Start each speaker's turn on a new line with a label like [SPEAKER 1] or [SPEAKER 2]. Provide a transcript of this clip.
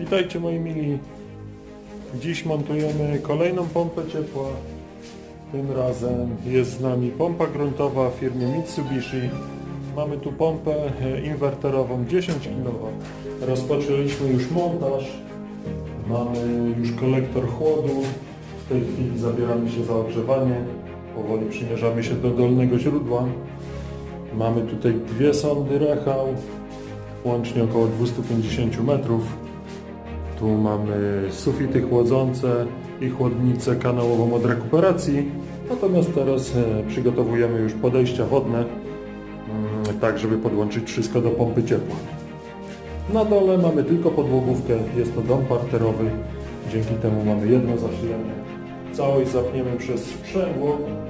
[SPEAKER 1] Witajcie moi mili. Dziś montujemy kolejną pompę ciepła. Tym razem jest z nami pompa gruntowa firmy Mitsubishi. Mamy tu pompę e, inwerterową 10 kW. Rozpoczęliśmy już montaż. Mamy już kolektor chłodu. W tej chwili zabieramy się za ogrzewanie. Powoli przymierzamy się do dolnego źródła. Mamy tutaj dwie sondy Rechał, łącznie około 250 metrów. Tu mamy sufity chłodzące i chłodnicę kanałową od rekuperacji. Natomiast teraz e, przygotowujemy już podejścia wodne, mm, tak żeby podłączyć wszystko do pompy ciepła. Na dole mamy tylko podłogówkę, jest to dom parterowy. Dzięki temu mamy jedno zasilanie. Całość zapniemy przez sprzęgło